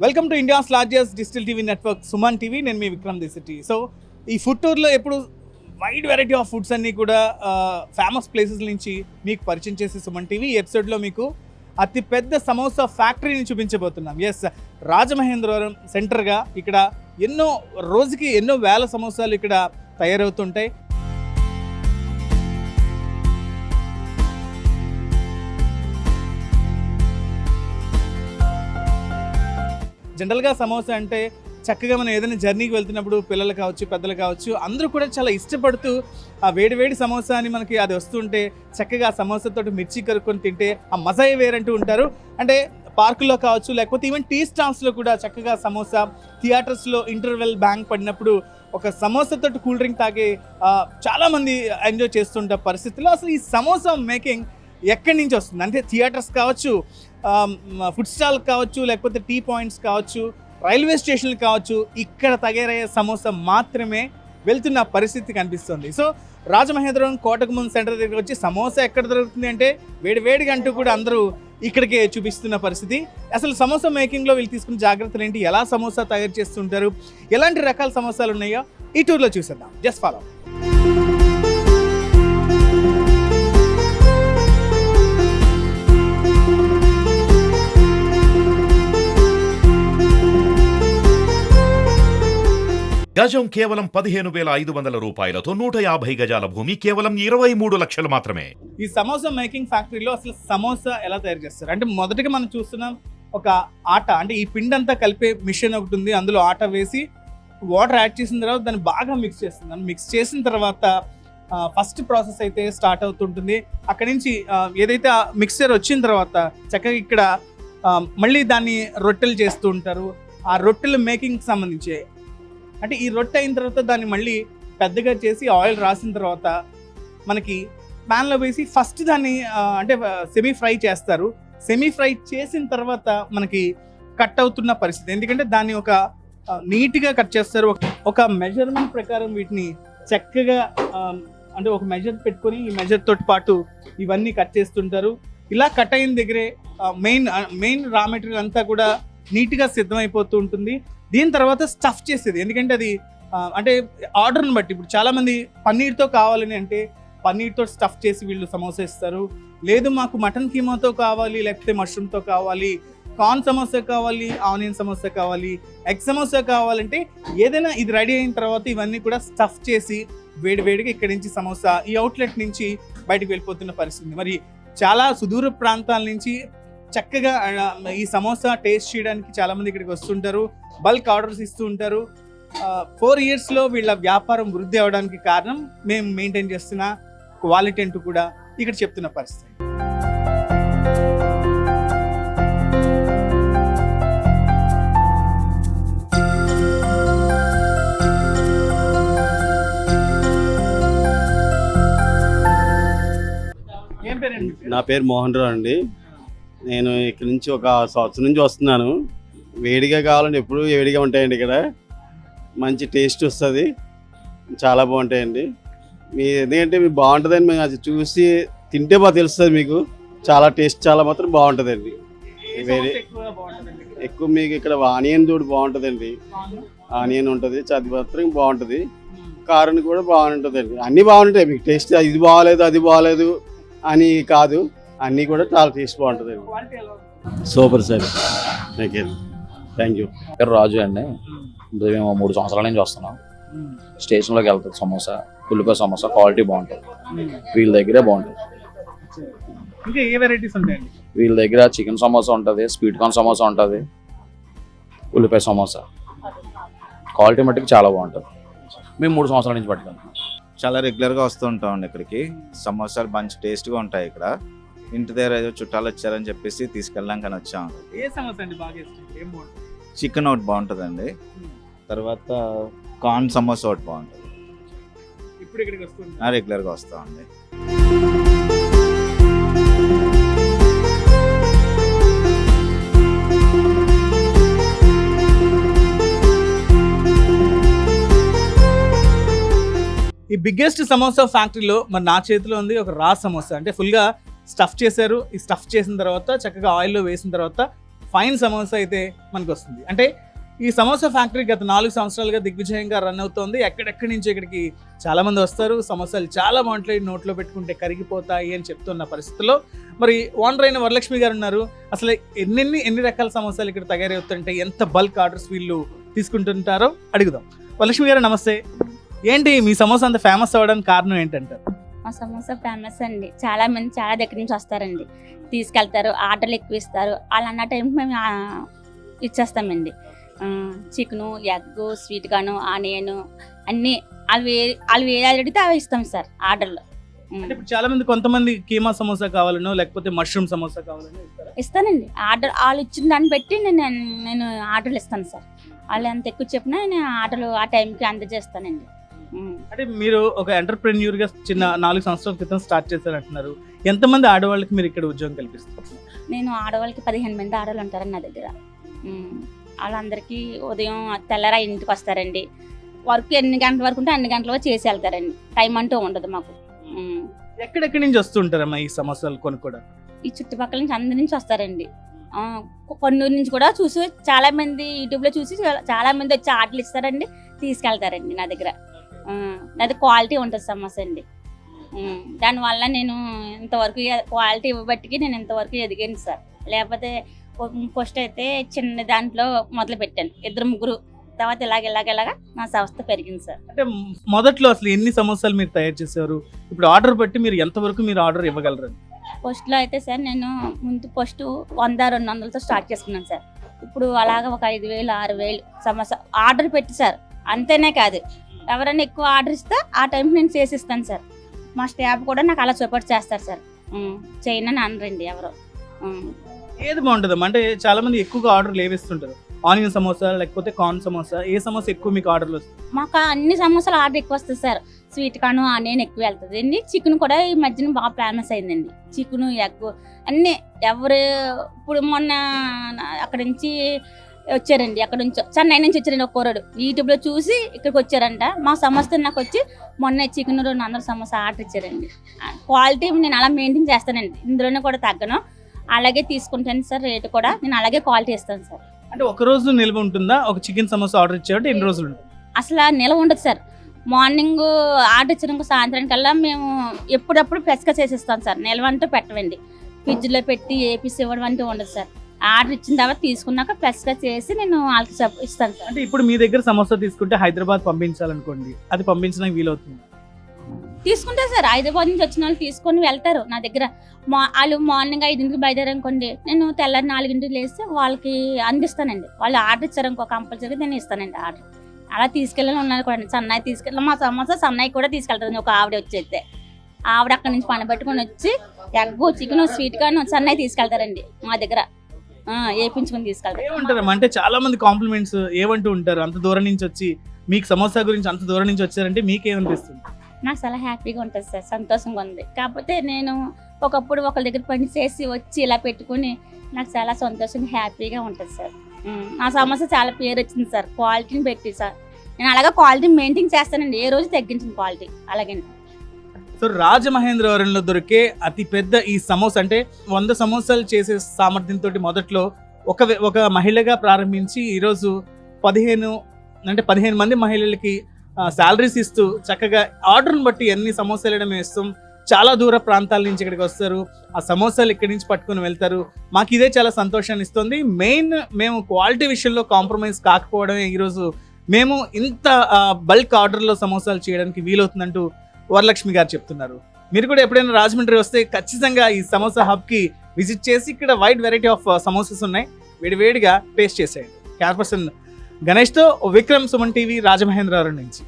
Welcome to India's largest digital TV network Suman TV నేను మీ Vikram Dishetti so ఈ food టూర్లో ఎప్పుడు వైడ్ వెరైటీ ఆఫ్ ఫుడ్స్ అన్నీ కూడా ఫేమస్ ప్లేసెస్ నుంచి మీకు పరిచయం చేసే సుమన్ టీవీ ఈ ఎపిసోడ్లో మీకు అతి పెద్ద సమోసా ఫ్యాక్టరీని చూపించబోతున్నాం. ఎస్ రాజమహేంద్రవరం సెంటర్గా ఇక్కడ ఎన్నో రోజుకి ఎన్నో వేల సమోసాలు ఇక్కడ తయారవుతుంటాయి. జనరల్గా సమోసా అంటే చక్కగా మనం ఏదైనా జర్నీకి వెళ్తున్నప్పుడు పిల్లలు కావచ్చు పెద్దలు కావచ్చు అందరూ కూడా చాలా ఇష్టపడుతూ ఆ వేడి వేడి సమోసా అని మనకి అది వస్తుంటే చక్కగా ఆ సమోసాతో మిర్చి కరుక్కొని తింటే ఆ మజాయి వేరంటూ ఉంటారు. అంటే పార్కులో కావచ్చు లేకపోతే ఈవెన్ టీ స్టాల్స్లో కూడా చక్కగా సమోసా థియేటర్స్లో ఇంటర్వెల్ బ్యాంక్ పడినప్పుడు ఒక సమోసాతో కూల్ డ్రింక్ తాగే చాలామంది ఎంజాయ్ చేస్తుంటారు పరిస్థితుల్లో. అసలు ఈ సమోసా మేకింగ్ ఎక్కడి నుంచి వస్తుంది? అంటే థియేటర్స్ కావచ్చు ఫుడ్ స్టాల్ కావచ్చు లేకపోతే టీ పాయింట్స్ కావచ్చు రైల్వే స్టేషన్లు కావచ్చు ఇక్కడ తయారయ్యే సమోసా మాత్రమే వెళ్తున్న పరిస్థితి కనిపిస్తుంది. సో రాజమహేంద్రవరం కోటకు ముందు సెంటర్ దగ్గర వచ్చి సమోసా ఎక్కడ దొరుకుతుంది అంటే వేడి వేడిగా అంటూ కూడా అందరూ ఇక్కడికే చూపిస్తున్న పరిస్థితి. అసలు సమోసా మేకింగ్లో వీళ్ళు తీసుకున్న జాగ్రత్తలు ఏంటి? ఎలా సమోసా తయారు చేస్తుంటారు? ఎలాంటి రకాల సమోసాలు ఉన్నాయో ఈ టూర్లో చూసేద్దాం. జస్ట్ ఫాలో గజం కేవలం పదిహేను వేల ఐదు వందల రూపాయలతో నూట యాభై గజాల భూమి కేవలం ఇరవై మూడు లక్షలు మాత్రమే. ఈ సమోసా మేకింగ్ ఫ్యాక్టరీలో అసలు సమోసా ఎలా తయారు చేస్తారు? అంటే మొదటిగా మనం చూస్తున్నాం ఒక ఆట అంటే ఈ పిండి అంతా కలిపే మిషన్ ఒకటి ఉంది. అందులో ఆట వేసి వాటర్ యాడ్ చేసిన తర్వాత దాన్ని బాగా మిక్స్ చేస్తుంది మిక్స్ చేసిన తర్వాత ఫస్ట్ ప్రాసెస్ అయితే స్టార్ట్ అవుతుంటుంది. అక్కడి నుంచి ఏదైతే మిక్సర్ వచ్చిన తర్వాత చక్కగా ఇక్కడ మళ్ళీ దాన్ని రొట్టెలు చేస్తూ ఉంటారు. ఆ రొట్టెల మేకింగ్ సంబంధించి అంటే ఈ రొట్టె అయిన తర్వాత దాన్ని మళ్ళీ పెద్దగా చేసి ఆయిల్ రాసిన తర్వాత మనకి ప్యాన్లో వేసి ఫస్ట్ దాన్ని అంటే సెమీ ఫ్రై చేస్తారు. సెమీ ఫ్రై చేసిన తర్వాత మనకి కట్ అవుతున్న పరిస్థితి. ఎందుకంటే దాన్ని ఒక నీట్గా కట్ చేస్తారు. ఒక- మెజర్మెంట్ ప్రకారం వీటిని చక్కగా అంటే ఒక మెజర్ పెట్టుకొని ఈ మెజర్ తోటి పాటు ఇవన్నీ కట్ చేస్తుంటారు. ఇలా కట్ అయిన దగ్గరే మెయిన్ మెయిన్ రా మెటీరియల్ అంతా కూడా నీట్గా సిద్ధమైపోతూ ఉంటుంది. దీని తర్వాత స్టఫ్ చేసేది. ఎందుకంటే అది అంటే ఆర్డర్ని బట్టి. ఇప్పుడు చాలామంది పన్నీర్తో కావాలని అంటే పన్నీర్తో స్టఫ్ చేసి వీళ్ళు సమోసా ఇస్తారు. లేదు మాకు మటన్ కీమాతో కావాలి లేకపోతే మష్రూమ్తో కావాలి కార్న్ సమోసా కావాలి ఆనియన్ సమోసా కావాలి ఎగ్ సమోసా కావాలంటే ఏదైనా ఇది రెడీ అయిన తర్వాత ఇవన్నీ కూడా స్టఫ్ చేసి వేడి వేడిగా ఇక్కడి నుంచి సమోసా ఈ అవుట్లెట్ నుంచి బయటకు వెళ్ళిపోతున్న పరిస్థితి మరి చాలా సుదూర ప్రాంతాల నుంచి చక్కగా ఈ సమోసా టేస్ట్ చేయడానికి చాలా మంది ఇక్కడికి వస్తుంటారు. బల్క్ ఆర్డర్స్ ఇస్తూ ఉంటారు. ఫోర్ ఇయర్స్లో వీళ్ళ వ్యాపారం వృద్ధి అవడానికి కారణం మేము మెయింటైన్ చేస్తున్న క్వాలిటీ అంటూ కూడా ఇక్కడ చెప్తున్న పరిస్థితి. ఏం నా పేరు మోహన్ రావు అండి. నేను ఇక్కడ నుంచి ఒక సంవత్సరం నుంచి వస్తున్నాను. వేడిగా కావాలంటే ఎప్పుడు వేడిగా ఉంటాయండి ఇక్కడ. మంచి టేస్ట్ వస్తుంది. చాలా బాగుంటాయండి. మీ ఎందుకంటే మీకు బాగుంటుందని మేము అది చూసి తింటే బాగా తెలుస్తుంది మీకు. చాలా టేస్ట్ చాలా మాత్రం బాగుంటుందండి. వేరే-? ఎక్కువ మీకు ఇక్కడ ఆనియన్ తోడు బాగుంటుందండి. ఆనియన్ ఉంటుంది అది మాత్రం బాగుంటుంది. కారం కూడా బాగుంటుందండి. అన్నీ బాగుంటాయి. మీకు టేస్ట్ ఇది బాగాలేదు అది బాగాలేదు అని కాదు. అన్నీ కూడా చాలా టేస్ట్ ఉంది? Super sir. Okay thank you పేరు రాజు అండి. మేము మూడు సంవత్సరాల నుంచి వస్తున్నాం. స్టేషన్లోకి వెళ్తుంది సమోసా ఉల్లిపాయ సమోసా క్వాలిటీ బాగుంటుంది. వీళ్ళ దగ్గరే బాగుంటుంది. ఇంకా ఏ వెరైటీస్ ఉంటాయండి? వీళ్ళ దగ్గర చికెన్ సమోసా ఉంటుంది స్వీట్ కార్న్ సమోసా ఉంటుంది ఉల్లిపాయ సమోసా. క్వాలిటీ మట్టుకు చాలా బాగుంటుంది. మేము మూడు సంవత్సరాల నుంచి పట్టుకుంటాం చాలా రెగ్యులర్గా వస్తూ ఉంటామండి ఇక్కడికి. సమోసాలు మంచి టేస్ట్గా ఉంటాయి ఇక్కడ. ఇంటి దగ్గర ఏదో చుట్టాలు వచ్చారని చెప్పేసి తీసుకెళ్ళాం కానీ వచ్చాం. ఏ సమస్య అండి? బాగా ఇష్టం ఏం బాగుంటుంది? చికెన్ ఒకటి బాగుంటుందండి. తర్వాత కార్న్ సమోసా ఒకటి బాగుంటుంది. ఇప్పుడు ఇక్కడికి వస్తుంది. రెగ్యులర్గా వస్తామండి. ఈ బిగ్గెస్ట్ సమోసా ఫ్యాక్టరీలో మరి నా చేతిలో ఉంది ఒక రా సమోసా. అంటే ఫుల్గా స్టఫ్ చేశారు. ఈ స్టఫ్ చేసిన తర్వాత చక్కగా ఆయిల్లో వేసిన తర్వాత ఫైన్ సమోసా అయితే మనకు వస్తుంది. అంటే ఈ సమోసా ఫ్యాక్టరీ గత నాలుగు సంవత్సరాలుగా దిగ్విజయంగా రన్ అవుతోంది. ఎక్కడెక్కడి నుంచి ఇక్కడికి చాలామంది వస్తారు. సమోసాలు చాలా బాగుంటాయి. నోట్లో పెట్టుకుంటే కరిగిపోతాయి అని చెప్తున్న పరిస్థితుల్లో మరి ఓనర్ అయిన వరలక్ష్మి గారు ఉన్నారు. అసలు ఎన్నెన్ని ఎన్ని రకాల సమోసాలు ఇక్కడ తయారవుతుంటే ఎంత బల్క్ ఆర్డర్స్ వీళ్ళు తీసుకుంటుంటారో అడుగుదాం. వరలక్ష్మి గారు నమస్తే. ఏంటి మీ సమోసా అంత ఫేమస్ అవ్వడానికి కారణం ఏంటంటారు? మా సమోసా ఫేమస్ అండి. చాలా మంది చాలా దగ్గర నుంచి వస్తారండి. తీసుకెళ్తారు ఆర్డర్లు ఎక్కువ ఇస్తారు. వాళ్ళు అన్న టైంకి మేము ఇచ్చేస్తామండి. చికెను ఎగ్ స్వీట్ గాను ఆనియన్ అన్నీ వాళ్ళు వే వాళ్ళు వేరే అడిగితే అవి ఇస్తాం సార్ ఆర్డర్లు. అంటే ఇప్పుడు చాలా మంది కొంతమంది కీమా సమోసా కావాలనో లేకపోతే మష్రూమ్ సమోసా కావాలనో ఇస్తానండి. ఆర్డర్ వాళ్ళు ఇచ్చిన దాన్ని బట్టి నేను నేను ఆర్డర్లు ఇస్తాను సార్. వాళ్ళు ఎంత ఎక్కువ చెప్పినా నేను ఆర్డర్లు ఆ టైంకి అందజేస్తానండి. అంటే మీరు ఒక ఎంటర్ప్రెన్యూర్గా చిన్న నాలుగు సంవత్సరాల క్రితం స్టార్ట్ చేశారంటున్నారు. ఎంతమంది ఆడవాళ్ళకి మీరు ఇక్కడ ఉద్యోగం కల్పిస్తారు నేను ఆడవాళ్ళకి పదిహేను మంది ఆడవాళ్ళు ఉంటారండి నా దగ్గర. వాళ్ళందరికీ ఉదయం తెల్లరా ఇంటికి వస్తారండి. వర్క్ ఎన్ని గంటల వరకు ఉంటే అన్ని గంటల వరకు చేసి వెళ్తారండి. టైం అంటూ ఉండదు మాకు. ఎక్కడెక్కడి నుంచి వస్తుంటారమ్మా ఈ సమోసాలు కొనుక్కోవడానికి ఈ చుట్టుపక్కల నుంచి అందరి నుంచి వస్తారండి. కొన్నూరు నుంచి కూడా చూసి చాలా మంది యూట్యూబ్లో చూసి చాలా మంది వచ్చి ఆటలు ఇస్తారండి. తీసుకెళ్తారండి నా దగ్గర. నాది క్వాలిటీ ఉంటుంది సమోసా అండి. దానివల్ల నేను ఇంతవరకు క్వాలిటీ ఇవ్వబట్టికి నేను ఇంతవరకు ఎదిగాను సార్. లేకపోతే ఫస్ట్ అయితే చిన్న దాంట్లో మొదలు పెట్టాను. ఇద్దరు ముగ్గురు తర్వాత ఇలాగ ఇలాగ ఇలాగ నా సంస్థ పెరిగింది సార్. అంటే మొదట్లో అసలు ఎన్ని సమోసాలు మీరు తయారు చేశారు? ఇప్పుడు ఆర్డర్ బట్టి మీరు ఎంతవరకు మీరు ఆర్డర్ ఇవ్వగలరు? ఫస్ట్లో అయితే సార్ నేను ముందు ఫస్ట్ వంద రెండు వందలతో స్టార్ట్ చేసుకున్నాను సార్. ఇప్పుడు అలాగ ఒక ఐదు వేలు ఆరు వేలు సమస్య ఆర్డర్ పెట్టి సార్. అంతేనే కాదు. ఎవరైనా ఎక్కువ ఆర్డర్ ఇస్తే ఆ టైంకి నేను చేసిస్తాను సార్. మా స్టాఫ్ కూడా నాకు అలా సపోర్ట్ చేస్తారు సార్. ఉమ్, చేయను అని అనరండి ఎవరు. ఏది బాగుంటుందమ్మా? అంటే చాలా మంది ఎక్కువగా ఆర్డర్లు ఏవిస్తుంటారు ఆనియన్ సమోసా లేకపోతే కార్న్ సమోసా ఏ సమోసా ఎక్కువ మీకు ఆర్డర్లు వస్తుంది? మాకు అన్ని సమోసాలు ఆర్డర్ ఎక్కువ వస్తుంది సార్. స్వీట్ కాను ఆనియన్ ఎక్కువ వెళ్తుంది. అండి చికెన్ కూడా ఈ మధ్యన బాగా ఫేమస్ అయిందండి. చికెన్ ఎగ్ అన్నీ ఎవరు ఇప్పుడు మొన్న అక్కడ నుంచి వచ్చారండి అక్కడ నుంచి. చెన్నై నుంచి వచ్చారండి ఒక కూరడు. యూట్యూబ్లో చూసి ఇక్కడికి వచ్చారంట. మా సంస్థ నాకు వచ్చి మొన్న చికెన్ రెండు వందల సమోసా ఆర్డర్ ఇచ్చారండి. క్వాలిటీ నేను అలా మెయింటైన్ చేస్తానండి. ఇందులోనే కూడా తగ్గను. అలాగే తీసుకుంటాను సార్ రేటు కూడా. నేను అలాగే క్వాలిటీ ఇస్తాను సార్. అంటే ఒక రోజు నిల్వ ఉంటుందా? ఒక చికెన్ సమోసా ఆర్డర్ ఇచ్చారంటే ఎన్ని రోజులు అసలు నిలవ ఉండదు సార్. మార్నింగ్ ఆర్డర్ ఇచ్చిన సాయంత్రం కల్లా మేము ఎప్పుడప్పుడు ఫ్రెష్గా చేసేస్తాం సార్. నిల్వ అంటూ పెట్టవండి ఫ్రిడ్జ్లో పెట్టి ఏపీస్ ఇవ్వడం అంటూ ఉండదు సార్. ఆర్డర్ ఇచ్చిన తర్వాత తీసుకున్నాక ఫ్రెష్గా చేసి నేను వాళ్ళకి చెప్- ఇస్తాను సార్. అంటే ఇప్పుడు మీ దగ్గర సమోసా తీసుకుంటే హైదరాబాద్ పంపించాలనుకోండి అది పంపించడానికి వీలవుతుంది? తీసుకుంటా సార్. హైదరాబాద్ నుంచి వచ్చిన వాళ్ళు తీసుకొని వెళ్తారు. నా దగ్గర మా వాళ్ళు మార్నింగ్ ఐదింటికి బయలుదేరనుకోండి నేను తెల్లారి నాలుగింటికి లేస్తే వాళ్ళకి అందిస్తానండి. వాళ్ళు ఆర్డర్ ఇచ్చారు ఇంకో కంపల్సరీ నేను ఇస్తానండి ఆర్డర్. అలా తీసుకెళ్ళాలని ఉన్నారు కూడా. సన్నాయి తీసుకెళ్ళి మా సమోసా సన్నాయి కూడా తీసుకెళ్తాను ఒక ఆవిడ వచ్చేస్తే. ఆవిడ అక్కడ నుంచి పని పట్టుకొని వచ్చి ఎగ్ చికెన్ స్వీట్ గాను సన్నాయి తీసుకెళ్తారండి మా దగ్గర. ఆ, వేపించుకొని తీసుకెళ్తారు ఏమంటారమ్మా? అంటే చాలా మంది కాంప్లిమెంట్స్ ఏమంటూ ఉంటారు? అంత దూరం నుంచి వచ్చి మీకు సమోసా గురించి అంత దూరం నుంచి వచ్చారంటే మీకేమనిపిస్తుంది? నాకు చాలా హ్యాపీగా ఉంటుంది సార్. సంతోషంగా ఉంది. కాకపోతే నేను ఒకప్పుడు ఒకరి దగ్గర పని చేసి వచ్చి ఇలా పెట్టుకుని నాకు చాలా సంతోషంగా హ్యాపీగా ఉంటుంది సార్. నా సమస్య చాలా పేరు వచ్చింది సార్. క్వాలిటీని పెట్టి సార్. నేను అలాగే క్వాలిటీ మెయింటైన్ చేస్తానండి. ఏ రోజు తగ్గించిన క్వాలిటీ అలాగే సో రాజమహేంద్రవరంలో దొరికే అతి పెద్ద ఈ సమోసా అంటే వంద సమోసాలు చేసే సామర్థ్యంతో మొదట్లో ఒక ఒక మహిళగా ప్రారంభించి ఈరోజు పదిహేను అంటే పదిహేను మంది మహిళలకి శాలరీస్ ఇస్తూ చక్కగా ఆర్డర్ని బట్టి ఎన్ని సమోసాలు అయినా మేము ఇస్తాం. చాలా దూర ప్రాంతాల నుంచి ఇక్కడికి వస్తారు. ఆ సమోసాలు ఇక్కడి నుంచి పట్టుకుని వెళ్తారు. మాకు ఇదే చాలా సంతోషాన్ని ఇస్తుంది. మెయిన్ మేము క్వాలిటీ విషయంలో కాంప్రమైజ్ కాకపోవడమే ఈరోజు మేము ఇంత బల్క్ ఆర్డర్లో సమోసాలు చేయడానికి వీలవుతుందంటూ వరలక్ష్మి గారు చెప్తున్నారు. మీరు కూడా ఎప్పుడైనా రాజమండ్రి వస్తే ఖచ్చితంగా ఈ సమోసా హబ్కి విజిట్ చేసి ఇక్కడ వైడ్ వెరైటీ ఆఫ్ సమోసాస్ ఉన్నాయి. వేడివేడిగా టేస్ట్ చేసేయండి. క్యార్ పర్సన్ గణేష్తో విక్రమ్ సుమన్ టీవీ రాజమహేంద్రవరం నుంచి.